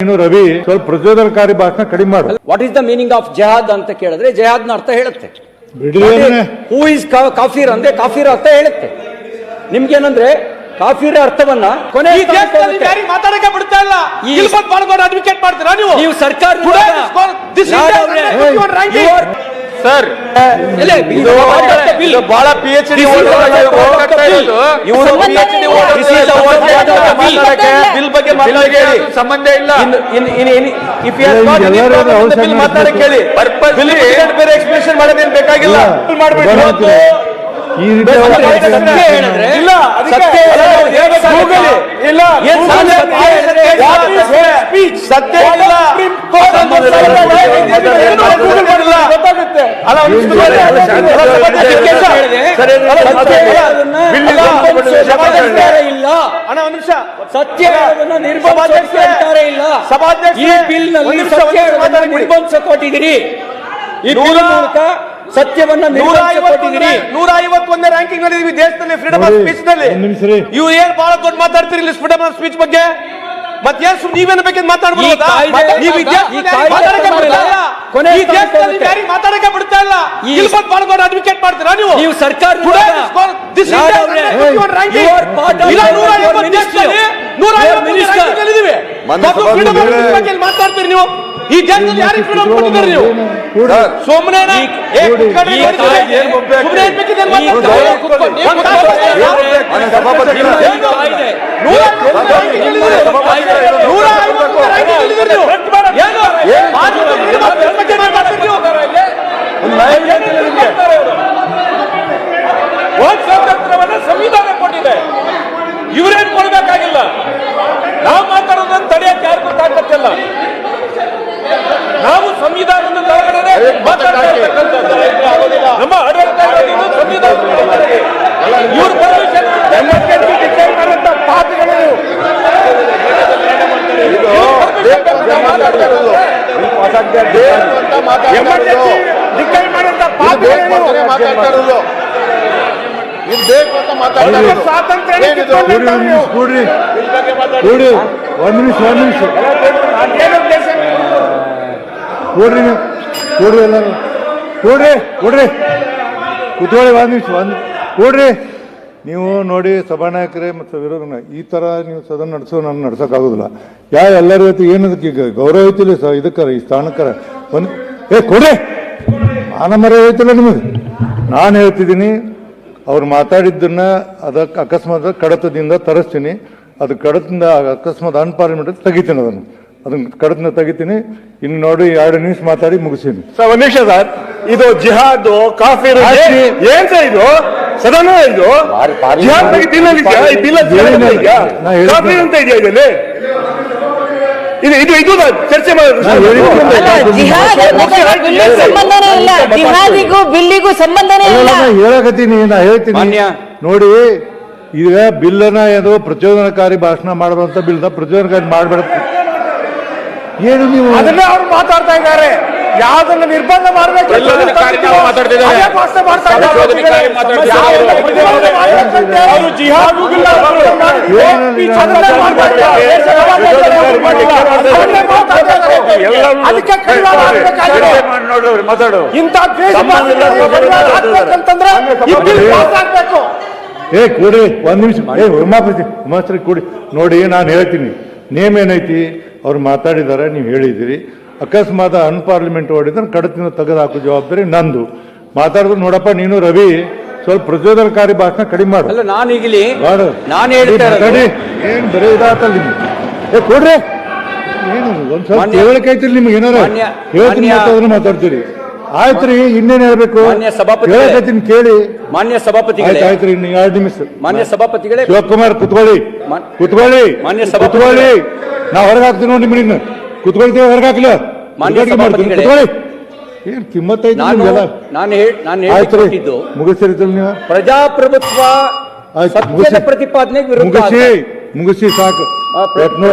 ನೀನು ರವಿ ಸ್ವಲ್ಪ ಪ್ರಚೋದನಕಾರಿ ಭಾಷಣ ಕಡಿಮೆ ಮಾಡು. What is the meaning of ಜಹಾದ್ ಅಂತ ಕೇಳಿದ್ರೆ ಜಹಾದ್ನ ಅರ್ಥ ಹೇಳುತ್ತೆ. ಹೂ ಇಸ್ ಕಾಫೀರ್ ಅಂದ್ರೆ ಕಾಫಿರ್ ಅರ್ಥ ಹೇಳುತ್ತೆ. ನಿಮ್ಗೇನಂದ್ರೆ ಕಾಫಿರ ಅರ್ಥವನ್ನ ಕೊನೆ ಮಾತಾಡಕ್ಕೆ ಬಿಡ್ತಾ ಇಲ್ಲ. ಅಡ್ವೊಕೇಟ್ ಮಾಡ್ತೀರಾ ನೀವು? ನೀವು ಸರ್ಕಾರ. ಸರ್ ಬಹಳ ಪಿ ಎಚ್ ಡಿ ಬಿಲ್ ಬಗ್ಗೆ ಮಾತಾಡಕ್ಕೆ ಸಂಬಂಧ ಇಲ್ಲ. ಇಫ್ ಬಿಲ್ ಮಾತಾಡಕ್ಕೆ ಹೇಳಿ ಬಿಲ್ ಬೇರೆ ಎಕ್ಸ್ಪ್ಲೇಷನ್ ಮಾಡೋದೇನು ಬೇಕಾಗಿಲ್ಲ? ಈ ರೀತಿ ಇಲ್ಲ ಅದಕ್ಕೆ ಇಲ್ಲ ಸತ್ಯ? ಇಲ್ಲ ಅಲ್ಲ, ಇಲ್ಲ. ಅಣ್ಣ ಒಂದು ನಿಮಿಷ. ಸತ್ಯ ಅಂತಾರೆ ಇಲ್ಲ. ಸಭಾಧ್ಯಕ್ಷರೇ, ಈ ಬಿಲ್ನಲ್ಲಿ ಸತ್ಯ. ಈ ಬಿಲ್ ಮೂಲಕ ಸತ್ಯವನ್ನ ನೂರ ಐವತ್ತೊಂದನೇ ಕೊಟ್ಟಿದ್ದೀರಿ ನೂರ ಐವತ್ತೊಂದನೇ ರ್ಯಾಂಕಿಂಗ್ನಲ್ಲಿ ದೇಶದಲ್ಲಿ ಫ್ರೀಡಮ್ ಆಫ್ ಸ್ಪೀಚ್ನಲ್ಲಿ. ಒಂದ್ ನಿಮಿಷ ರೀ. ಇವು ಏನ್ ಬಹಳ ದೊಡ್ಡ ಮಾತಾಡ್ತೀರಿ ಫ್ರೀಡಮ್ ಆಫ್ ಸ್ಪೀಚ್ ಬಗ್ಗೆ? ಮತ್ತೆ ಏನ್ ಸುಮ್ನೆ ನೀವೇನು ಬೇಕಿದ್ ಮಾತಾಡ್ಬಿಡೋದಾ? ನೀವು ಈ ಈ ದೇಶದಲ್ಲಿ ಮಾತಾಡಕ್ಕೆ ಬಿಡ್ತಾ ಇಲ್ಲ. ಈ ದೇಶದಲ್ಲಿ ಹೋಗುತ್ತೆ. ಯಾರಿಗೆ ಮಾತಾಡಕ್ಕೆ ಬಿಡ್ತಾ ಇಲ್ಲ. ಇಲ್ಲಿ ಬಂದು ಪಾಲ್ಗೊಂಡು ಅಡ್ವೊಕೇಟ್ ಮಾಡ್ತೀರಾ ನೀವು? ನೀವು ಸರ್ಕಾರ ಇಲ್ಲ, ನೂರ ದೇಶದಲ್ಲಿ ನೂರ ಐವತ್ತು ಬಗ್ಗೆ ಮಾತಾಡ್ತೀರಿ ನೀವು. ಈ ದೇಶದಲ್ಲಿ ಯಾರಿಗೆ ಫ್ರೀಡಮ್ ಕೊಟ್ಟಿದ್ದೀರಿ ನೀವು. ಸುಮ್ಮನೆ ಸುಮ್ಮನೆ ಸ್ವಾತಂತ್ರ್ಯವನ್ನ ಸಂವಿಧಾನ ಕೊಟ್ಟಿದೆ ಇವರೇನ್ ಕೊಡ್ಬೇಕಾಗಿಲ್ಲ ನಾವು ಮಾತಾಡೋದನ್ನ ತಡೆಯಕ್ಕೆ ಯಾರಿಗೂ ತಾಕತ್ತಿಲ್ಲ ನಾವು ಸಂವಿಧಾನದ ಮಾತಾಡ್ತಾ ಕೂಡಿ ಒಂದ್ ನಿಮಿಷ ಒಂದ್ ನಿಮಿಷ ಕೊಡ್ರಿ ನೀವು ಕೂಡ್ರಿ ಎಲ್ಲರೂ ಕೂಡ್ರಿ. ಕೂಡ್ರಿ ಕೂತ್ಕೊಳ್ಳಿ, ಒಂದ್ ನಿಮಿಷ, ಒಂದ್ ನೀವು ನೋಡಿ ಸಭಾನಾಯಕರೇ ಮತ್ತು ವಿರೋಧ ಈ ಥರ ನೀವು ಸದನ ನಡೆಸೋ ನಾನು ನಡ್ಸೋಕ್ಕಾಗೋದಿಲ್ಲ. ಯಾ ಎಲ್ಲರ ಜೊತೆ ಏನದಕ್ಕೆ ಈಗ ಗೌರವ ಐತಿಲ್ಲ ಸ, ಇದಕ್ಕಾರ, ಈ ಸ್ಥಾನಕ್ಕಾರ? ಒಂದು, ಏ ಕೊಡಿ ಮಾನ ಮರ್ಯಾದೆ ಐತಿಲ್ಲ ನಿಮಗೆ? ನಾನು ಹೇಳ್ತಿದ್ದೀನಿ, ಅವ್ರು ಮಾತಾಡಿದ್ದನ್ನ ಅದಕ್ಕೆ ಅಕಸ್ಮಾತ್ ಕಡತದಿಂದ ತರಿಸ್ತೀನಿ. ಅದು ಕಡತದಿಂದ ಅಕಸ್ಮಾತ್ ಅನ್ಪಾರ್ಲಿಮೆಂಟ್ ತೆಗಿತೀನಿ ಅದನ್ನು. ಅದನ್ನು ಕಡತನ ತೆಗಿತೀನಿ. ಇನ್ನು ನೋಡಿ ಎರಡು ನಿಮಿಷ ಮಾತಾಡಿ ಮುಗಿಸ್ತೀನಿ. ಸರ್, ಒಂದು ನಿಮಿಷ ಸರ್. ಇದು ಜಿಹಾದ್ ಕಾಫಿ ಆಯ್ತು. ಏನ್ ಸರ್ ಇದು? ಸದನ ಇದು? ಜಿಹಾದ್ ಬಗ್ಗೆ ಅಲ್ಲಿ ಜಿಹಾದ್ ಅಂತ ಇದೆಯಾ? ಕಾಫಿರ್ ಅಂತ ಇದರಲ್ಲಿ? ಇದು ಇದು ಇದು ಚರ್ಚೆ ಜಿಹಾದಿಗೂ ಬಿಲ್ಲಿಗೂ ಸಂಬಂಧನೇ ಇಲ್ಲ. ಹೇಳಕತ್ತೀನಿ ನಾ ಹೇಳ್ತೀನಿ. ಮಾನ್ಯ. ನೋಡಿ ಈಗ ಬಿಲ್ಲನ ಏನು ಪ್ರಚೋದನಕಾರಿ ಭಾಷಣ ಮಾಡುವಂತ ಬಿಲ್ನ ಪ್ರಚೋದನಕಾರಿ ಮಾಡಬೇಡ. ಏನು ನೀವು? ಅದನ್ನೇ ಅವ್ರು ಮಾತಾಡ್ತಾ ಇದ್ದಾರೆ. ಯಾವ್ದನ್ನ ನಿರ್ಬಂಧ ಮಾಡಬೇಕು. ಮಾತಾಡು ಇಂಥ ಪಾಸ್ ಏ ಕೂಡಿ ಒಂದ್ ನಿಮಿಷ. ಏ ಉಮಾಪತಿ ಉಮಾಶ್ರೀ ಕೂಡಿ. ನೋಡಿ ನಾನು ಹೇಳ್ತೀನಿ. ನೇಮ್ ಏನೈತಿ? ಅವ್ರು ಮಾತಾಡಿದಾರೆ ನೀವು ಹೇಳಿದಿರಿ ಅಕಸ್ಮಾತ್ ಅನ್ಪಾರ್ಲಿಮೆಂಟ್ ಹೊಡಿದ್ರೆ ಕಡತಿನ ತೆಗೆದು ಹಾಕೋ ಜವಾಬ್ದಾರಿ ನಂದು. ಮಾತಾಡಿದ್ರು ನೋಡಪ್ಪ ನೀನು ರವಿ ಸ್ವಲ್ಪ ಪ್ರಚೋದನಕಾರಿ ಭಾಷಣ ಕಡಿಮೆ ಮಾಡು. ಅಲ್ಲ ನಾನು ಈಗಲಿ ನಾನು ಹೇಳ್ತಾರೆ ಏನು ಬರೀ ಇದಾತಲ್ಲ ನಿಮ್ಗೆ ಏ ಕೊಡ್ರಿ. ಏನು ಒಂದ್ ಸ್ವಲ್ಪ ಮಾನ್ಯ- ತಿಳುವಳಿಕೆ ಐತಿಲ್ಲ ನಿಮ್ಗೆ ಏನಾರ? ಹೇಳ್ತೀನಿ ಮಾತಾಡಿದ್ರೆ ಮಾತಾಡ್ತೀರಿ. ಆಯ್ತ್ರಿ ಇನ್ನೇನ್ ಹೇಳ್ಬೇಕು? ಮಾನ್ಯ ಸಭಾಪತಿ ಕೇಳಿ. ಮಾನ್ಯ ಆಯ್ತು ಸಭಾಪತಿಗಳೇ ಆಯ್ತ್ರಿ ಇನ್ನು ಎರಡು ನಿಮಿಷ. ಮಾನ್ಯ ಸಭಾಪತಿಗಳೇ ಶಿವಕುಮಾರ್ ಕುತ್ಕೊಳ್ಳಿ. ಕುತ್ಕೊಳ್ಳಿ. ಮಾನ್ಯ ಸಭಾಪತಿ ಕುತ್ಕೊಳ್ಳಿ ನಾ ಹೊರಗೆ ಹಾಕ್ತೀನಿ ನೋಡಿ ನಿಮ್ಗೆ ಕುತ್ಕೊಳ್ತೀವಿ ಹೊರಗೆ ಹಾಕ್ಲ? ಮಾನ್ಯ ಸಭಾಪತಿಗಳೇ. ಏನ್ ಕಿಮ್ಮತ್ ಐತಿ ನಾನು ನಾನು ಹೇಳ್- ನಾನು ಹೇಳಿದ್ದು ನೀವು? ಪ್ರಜಾಪ್ರಭುತ್ವ ಸತ್ಯದ ಮುಗಿಸಿ. ಪ್ರತಿಪಾದನೆಗೆ ವಿರುದ್ಧ ಮುಗಿಸಿ ಸಾಕು. ನೋಡಿ.